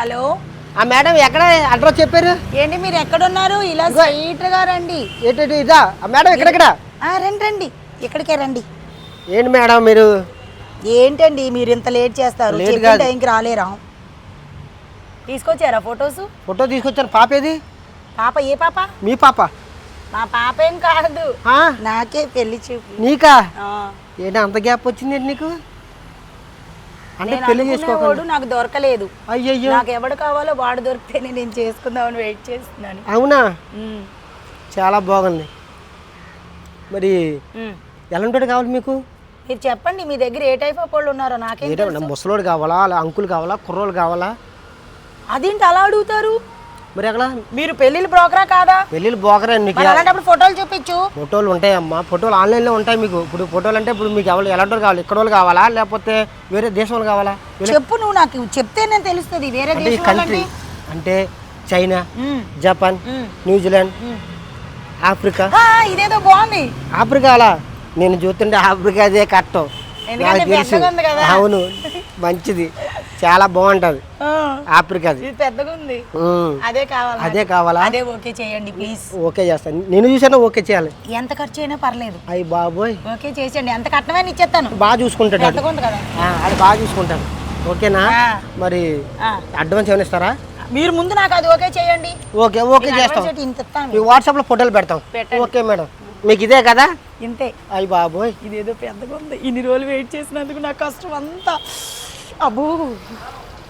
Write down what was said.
Hello. ఆ madam ఎక్కడ address చెప్పారు? ఏంటి మీరు ఎక్కడున్నారు? ఇలా స్ట్రైట్గా రండి. ఏంటి ఇదా? ఆ మేడం ఎక్కడెక్కడ? ఆ, రండి రండి. ఇక్కడికే రండి. ఏంటి మేడం మీరు? ఏంటండి మీరు ఇంత లేట్ చేస్తారు? లేట్ చెప్పిన కాదు. టైంకి రాలేరా? తీసుకొచ్చారా ఫొటోస్? ఫోటో తీసుకొచ్చాను పాప ఏది? పాప ఏ పాప? మీ పాప. మా పాప ఏం కాదు. ఆ, నాకే పెళ్ళి చూపు. నీకా? ఆ, ఏంటి అంత గ్యాప్ వచ్చింది ఏంటి నీకు? అంటే పెళ్ళి నాకు దొరకలేదు. అయ్యయ్యో. నాకు ఎవడు కావాలో వాడు దొరికితేనే నేను చేసుకుందామని వెయిట్ చేస్తున్నాను. అవునా? చాలా బాగుంది. మరి ఉమ్. ఎలాంటి కావాలి మీకు? మీరు చెప్పండి మీ దగ్గర ఏ టైప్ ఆఫ్ వాళ్ళు ఉన్నారో నాకేం? ముసలోడు కావాలా అంకుల్ కావాలా కుర్రోళ్ళు కావాలా? అదేంటి అలా అడుగుతారు? మరి ఎక్కడ? మీరు పెళ్ళిళ్ళు బ్రోకరా కాదా? నీకు మరి అలాంటప్పుడు ఫోటోలు చూపించు. ఫోటోలు ఉంటాయమ్మా. ఫోటోలు ఆన్లైన్లో ఉంటాయి మీకు. ఇప్పుడు ఫోటోలు అంటే ఇప్పుడు మీకు ఎవరు ఎలాంటి కావాలి? ఇక్కడ వాళ్ళు కావాలా? లేకపోతే వేరే దేశం వాళ్ళు కావాలా? చెప్పు నువ్వు నాకు చెప్తే నేను తెలుస్తుంది. వేరే దేశం కంట్రీ అంటే చైనా జపాన్ న్యూజిలాండ్. ఆఫ్రికా. ఇదేదో బాగుంది. ఆఫ్రికా అలా. నేను చూస్తుంటే ఆఫ్రికా అదే కట్టం. అవును. మంచిది. చాలా బాగుంటది. ఆఫ్రికాది. ఇది పెద్దగా ఉంది. అదే కావాలి? అదే కావాలా? అదే ఓకే చేయండి ప్లీజ్. ఓకే చేస్తాను. నేను చూసాను ఓకే చేయాలి. ఎంత ఖర్చు అయినా పర్లేదు. అయ్యి బాబోయ్. ఓకే చేసేయండి. ఎంత కట్టమని ఇచ్చేస్తాను. బాగా చూసుకుంటాడు కదా? అది బాగా చూసుకుంటాడు. ఓకేనా. మరి అడ్వాన్స్ ఏమైనా ఇస్తారా? మీరు ముందు నాకు అది ఓకే చేయండి. ఓకే ఓకే చేస్తాం. మీ వాట్సాప్లో ఫోటోలు పెడతాం. Okay madam. మీకు ఇదే కదా? ఇంతే. అయ్యి బాబోయ్. ఇదేదో పెద్దగా ఉంది. ఇన్ని రోజులు వెయిట్ చేసినందుకు నా కష్టం అంతా. Ah, Abu!